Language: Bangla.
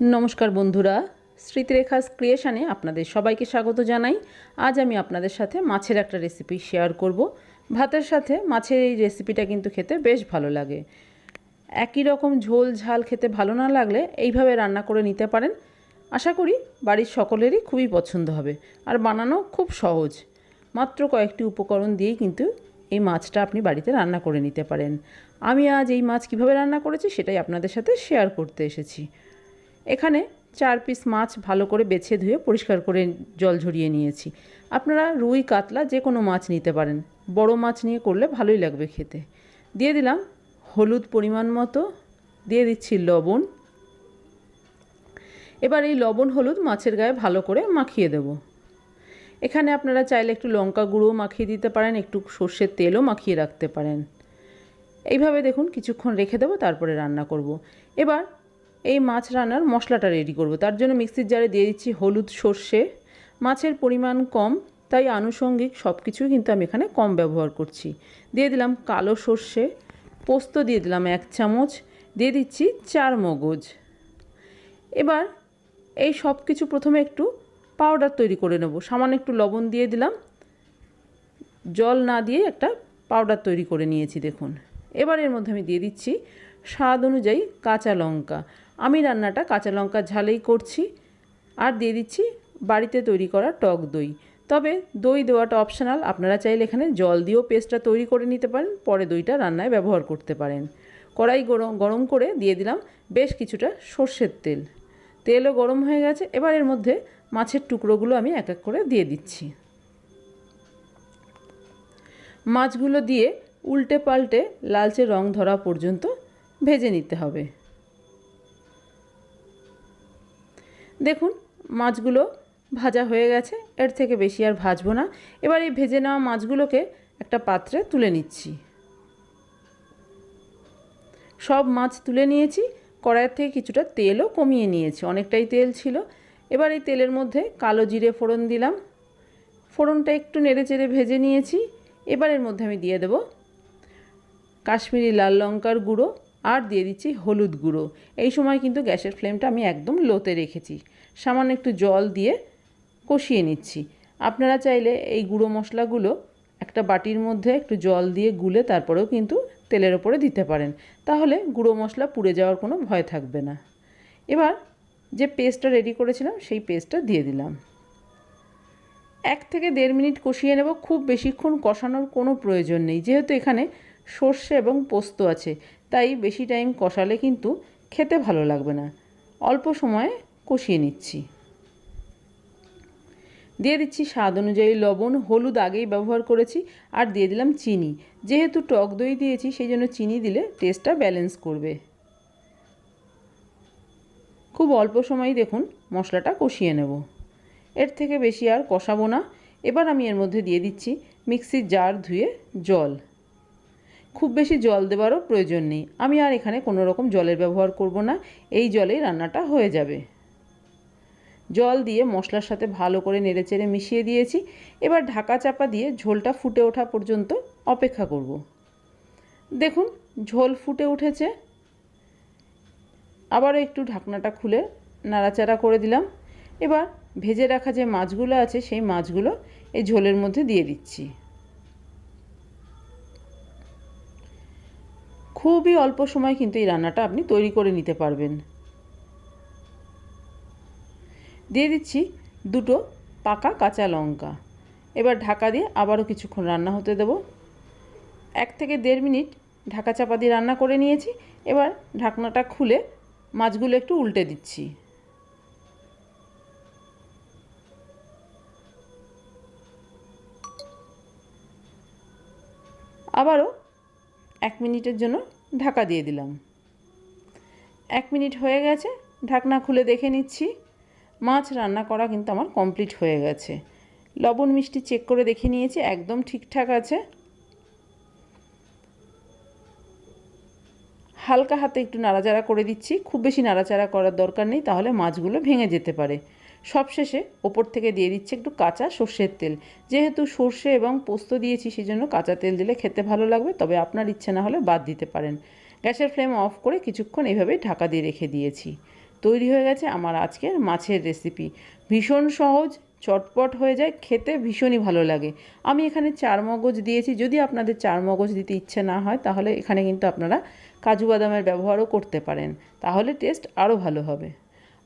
নমস্কার বন্ধুরা, স্মৃতিরেখাস ক্রিয়েশনে আপনাদের সবাইকে স্বাগত জানাই। আজ আমি আপনাদের সাথে মাছের একটা রেসিপি শেয়ার করব। ভাতের সাথে মাছের এই রেসিপিটা কিন্তু খেতে বেশ ভালো লাগে। একই রকম ঝোল ঝাল খেতে ভালো না লাগলে এইভাবে রান্না করে নিতে পারেন। আশা করি বাড়ির সকলেরই খুবই পছন্দ হবে আর বানানো খুব সহজ। মাত্র কয়েকটি উপকরণ দিয়েই কিন্তু এই মাছটা আপনি বাড়িতে রান্না করে নিতে পারেন। আমি আজ এই মাছ কীভাবে রান্না করেছি সেটাই আপনাদের সাথে শেয়ার করতে এসেছি। এখানে চার পিস মাছ ভালো করে বেছে ধুয়ে পরিষ্কার করে জল ঝরিয়ে নিয়েছি। আপনারা রুই, কাতলা যে কোনো মাছ নিতে পারেন। বড় মাছ নিয়ে করলে ভালোই লাগবে খেতে। দিয়ে দিলাম হলুদ পরিমাণ মতো। দিয়ে দিচ্ছি লবণ। এবার এই লবণ, হলুদ মাছের গায়ে ভালো করে মাখিয়ে দেব। এখানে আপনারা চাইলে একটু লঙ্কা গুঁড়ো মাখিয়ে দিতে পারেন, একটু সর্ষের তেলও মাখিয়ে রাখতে পারেন। এইভাবে দেখুন, কিছুক্ষণ রেখে দেবো, তারপরে রান্না করব। এবার এই মাছ রান্নার মশলাটা রেডি করব। তার জন্য মিক্সির জারে দিয়ে দিচ্ছি হলুদ সর্ষে। মাছের পরিমাণ কম, তাই আনুষঙ্গিক সব কিছুই কিন্তু আমি এখানে কম ব্যবহার করছি। দিয়ে দিলাম কালো সর্ষে, পোস্ত দিয়ে দিলাম এক চামচ, দিয়ে দিচ্ছি চার মগজ। এবার এই সব কিছু প্রথমে একটু পাউডার তৈরি করে নেব। সামান্য একটু লবণ দিয়ে দিলাম। জল না দিয়ে একটা পাউডার তৈরি করে নিয়েছি, দেখুন। এবার এর মধ্যে আমি দিয়ে দিচ্ছি স্বাদ অনুযায়ী কাঁচা লঙ্কা। আমি রান্নাটা কাঁচা লঙ্কা ঝালেই করছি আর দিয়ে দিচ্ছি বাড়িতে তৈরি করা টক দই। তবে দই দেওয়াটা অপশনাল আপনারা চাইলে এখানে জল দিয়েও পেস্টটা তৈরি করে নিতে পারেন, পরে দইটা রান্নায় ব্যবহার করতে পারেন। কড়াই গরম গরম করে দিয়ে দিলাম বেশ কিছুটা সর্ষের তেল। তেলও গরম হয়ে গেছে, এবার এর মধ্যে মাছের টুকরোগুলো আমি এক এক করে দিয়ে দিচ্ছি। মাছগুলো দিয়ে উল্টে পাল্টে লালচে রং ধরা পর্যন্ত ভেজে নিতে হবে। দেখুন, মাছগুলো ভাজা হয়ে গেছে, এর থেকে বেশি আর ভাজবো না। এবার এই ভেজে নেওয়া মাছগুলোকে একটা পাত্রে তুলে নিচ্ছি। সব মাছ তুলে নিয়েছি, কড়াইয়ের থেকে কিছুটা তেলও কমিয়ে নিয়েছি, অনেকটাই তেল ছিল। এবার এই তেলের মধ্যে কালো জিরে ফোড়ন দিলাম। ফোড়নটা একটু নেড়ে চেড়ে ভেজে নিয়েছি। এবার এর মধ্যে আমি দিয়ে দেব কাশ্মীরি লাল লঙ্কার গুঁড়ো আর দিয়ে দিচ্ছি হলুদ গুঁড়ো। এই সময় কিন্তু গ্যাসের ফ্লেমটা আমি একদম লোতে রেখেছি। সামান্য একটু জল দিয়ে কষিয়ে নিচ্ছি। আপনারা চাইলে এই গুঁড়ো মশলাগুলো একটা বাটির মধ্যে একটু জল দিয়ে গুলে তারপরেও কিন্তু তেলের ওপরে দিতে পারেন। তাহলে গুঁড়ো মশলা পুড়ে যাওয়ার কোনো ভয় থাকবে না। এবার যে পেস্টটা রেডি করেছিলাম, সেই পেস্টটা দিয়ে দিলাম। এক থেকে দেড় মিনিট কষিয়ে নেব। খুব বেশিক্ষণ কষানোর কোনো প্রয়োজন নেই। যেহেতু এখানে সর্ষে এবং পোস্ত আছে তাই বেশি টাইম কষালে কিন্তু খেতে ভালো লাগবে না। অল্প সময়ে কষিয়ে নিচ্ছি। দিয়ে দিচ্ছি স্বাদ অনুযায়ী লবণ, হলুদ আগেই ব্যবহার করেছি আর দিয়ে দিলাম চিনি। যেহেতু টক দই দিয়েছি, সেই জন্য চিনি দিলে টেস্টটা ব্যালেন্স করবে। খুব অল্প সময়ই দেখুন মশলাটা কষিয়ে নেব। এর থেকে বেশি আর কষাবো না। এবার আমি এর মধ্যে দিয়ে দিচ্ছি মিক্সির জার ধুয়ে জল। খুব বেশি জল দেওয়ারও প্রয়োজন নেই। আমি আর এখানে কোনো রকম জলের ব্যবহার করব না। এই জলেই রান্নাটা হয়ে যাবে। জল দিয়ে মশলার সাথে ভালো করে নেড়েচেড়ে মিশিয়ে দিয়েছি। এবার ঢাকা চাপা দিয়ে ঝোলটা ফুটে ওঠা পর্যন্ত অপেক্ষা করব। দেখুন, ঝোল ফুটে উঠেছে। আবারও একটু ঢাকনাটা খুলে নাড়াচাড়া করে দিলাম। এবার ভেজে রাখা যে মাছগুলো আছে, সেই মাছগুলো এই ঝোলের মধ্যে দিয়ে দিচ্ছি। খুবই অল্প সময় কিন্তু এই রান্নাটা আপনি তৈরি করে নিতে পারবেন। দিয়ে দিচ্ছি দুটো পাকা কাঁচা লঙ্কা। এবার ঢাকা দিয়ে আবারও কিছুক্ষণ রান্না হতে দেব। এক থেকে দেড় মিনিট ঢাকা চাপা দিয়ে রান্না করে নিয়েছি। এবার ঢাকনাটা খুলে মাছগুলো একটু উল্টে দিচ্ছি। আবারও এক মিনিটের জন্য ঢাকা দিয়ে দিলাম। এক মিনিট হয়ে গেছে, ঢাকনা খুলে দেখে নিচ্ছি। মাছ রান্না করা কিন্তু আমার কমপ্লিট হয়ে গেছে। লবণ মিষ্টি চেক করে দেখে নিয়েছি, একদম ঠিকঠাক আছে। হালকা হাতে একটু নাড়াচাড়া করে দিচ্ছি। খুব বেশি নাড়াচাড়া করার দরকার নেই, তাহলে মাছগুলো ভেঙে যেতে পারে। সবশেষে ওপর থেকে দিয়ে দিচ্ছি একটু কাঁচা সর্ষের তেল। যেহেতু সর্ষে এবং পোস্ত দিয়েছি সেই জন্য কাঁচা তেল দিলে খেতে ভালো লাগবে, তবে আপনার ইচ্ছে না হলে বাদ দিতে পারেন। গ্যাসের ফ্লেম অফ করে কিছুক্ষণ এইভাবেই ঢাকা দিয়ে রেখে দিয়েছি। তৈরি হয়ে গেছে আমার আজকের মাছের রেসিপি। ভীষণ সহজ, চটপট হয়ে যায়, খেতে ভীষণই ভালো লাগে। আমি এখানে চার মগজ দিয়েছি, যদি আপনাদের চার মগজ দিতে ইচ্ছে না হয়, তাহলে এখানে কিন্তু আপনারা কাজু বাদামের ব্যবহারও করতে পারেন। তাহলে টেস্ট আরও ভালো হবে।